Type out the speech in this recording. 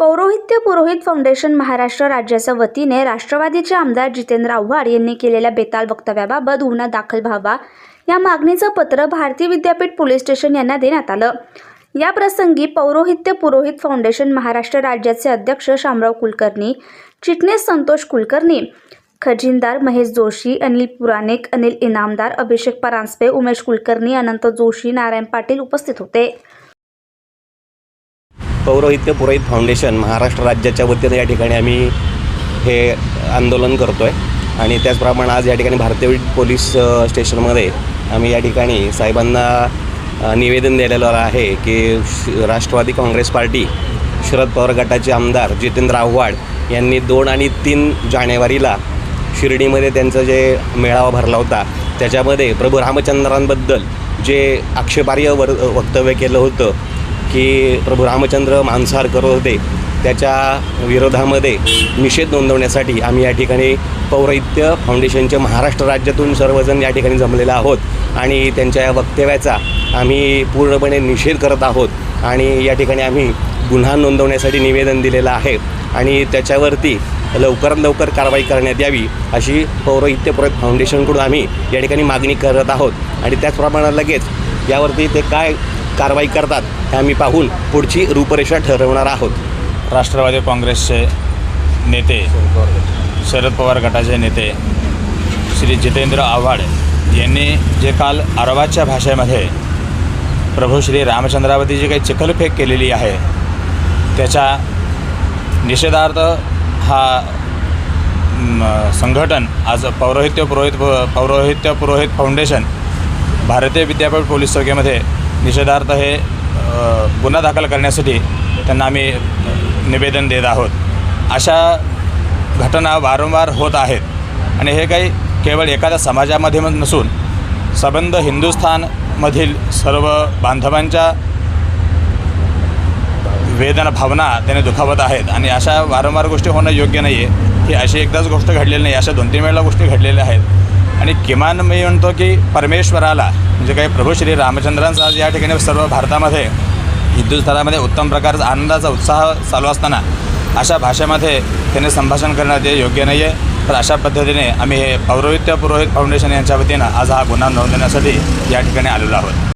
पौरोहित्य पुरोहित foundation Maharashtra राज्याच्या वतीने राष्ट्रवादीचे आमदार जितेंद्र आव्हाड यांनी केलेल्या बेताल वक्तव्याबाबत गुन्हा दाखल व्हावा या मागणीचं पत्र भारतीय विद्यापीठ पोलीस स्टेशन यांना देण्यात आलं. या प्रसंगी पौरोहित्य पुरोहित फाउंडेशन महाराष्ट्र राज्याचे अध्यक्ष शामराव कुलकर्णी चिटणीस संतोष कुलकर्णी खजिनदार महेश जोशी अनिल पुराणिक अनिल इनामदार अभिषेक परांजपे उमेश कुलकर्णी अनंत जोशी नारायण पाटील उपस्थित होते. पौरोहित्य पुरोहित फाउंडेशन महाराष्ट्र राज्याच्या वतीनं या ठिकाणी आम्ही हे आंदोलन करतो आहे आणि त्याचप्रमाणे आज या ठिकाणी भारतीय पोलीस स्टेशनमध्ये आम्ही या ठिकाणी साहेबांना निवेदन दिलेलं आहे की श- राष्ट्रवादी काँग्रेस पार्टी शरद पवार गटाचे आमदार जितेंद्र आव्हाड यांनी दोन आणि तीन जानेवारीला शिर्डीमध्ये त्यांचं जे मेळावा भरला होता त्याच्यामध्ये प्रभू रामचंद्रांबद्दल जे आक्षेपार्ह वर वक्तव्य केलं होतं की प्रभू रामचंद्र मांसाहार करत होते त्याच्या विरोधामध्ये निषेध नोंदवण्यासाठी आम्ही या ठिकाणी पौराहित्य फाउंडेशनच्या महाराष्ट्र राज्यातून सर्वजण या ठिकाणी जमलेलो आहोत आणि त्यांच्या या वक्तव्याचा आम्ही पूर्णपणे निषेध करत आहोत आणि या ठिकाणी आम्ही गुन्हा नोंदवण्यासाठी निवेदन दिलेलं आहे आणि त्याच्यावरती लवकरात लवकर कारवाई करण्यात यावी अशी पौरोहित्य पुरोहित फाउंडेशनकडून आम्ही या ठिकाणी मागणी करत आहोत. आणि त्याचप्रमाणे लगेच यावरती ते काय कारवाई करतात हे आम्ही पाहून पुढची रूपरेषा ठरवणार आहोत. राष्ट्रवादी काँग्रेसचे नेते शरद पवार गटाचे नेते श्री जितेंद्र आव्हाड यांनी जे काल अरबाच्या भाषेमध्ये प्रभू श्री रामचंद्रावरती जी काही चिखलफेक केलेली आहे त्याच्या निषेधार्थ हा संघटन आज पौरोहित्य पुरोहित पौरोहित्य पुरोहित फाउंडेशन भारतीय विद्यापीठ पोलीस चौकीमध्ये निषेधार्थ हे गुन्हा दाखल करण्यासाठी त्यांना आम्ही निवेदन देत आहोत. अशा घटना वारंवार होत आहेत आणि हे काही केवळ एखाद्या समाजामध्ये नसून सबंध हिंदुस्थानमधील सर्व बांधवांच्या वेदना भावना त्याने दुखावत आहेत आणि अशा वारंवार गोष्टी होणं योग्य नाही आहे ही अशी एकदाच गोष्ट घडलेली नाही अशा दोन तीन वेळेला गोष्टी घडलेल्या आहेत. आणि किमान मी म्हणतो की परमेश्वराला म्हणजे काही प्रभू श्री रामचंद्रांचा आज या ठिकाणी सर्व भारतामध्ये हिंदुस्थानामध्ये उत्तम प्रकारचा आनंदाचा उत्साह चालू असताना अशा भाषेमध्ये त्याने संभाषण करणं ते योग्य नाही आहे तर अशा पद्धतीने आम्ही हे पौरोहित्य पुरोहित फाउंडेशन यांच्या वतीनं आज हा गुन्हा नोंदवण्यासाठी या ठिकाणी आलेलो आहोत.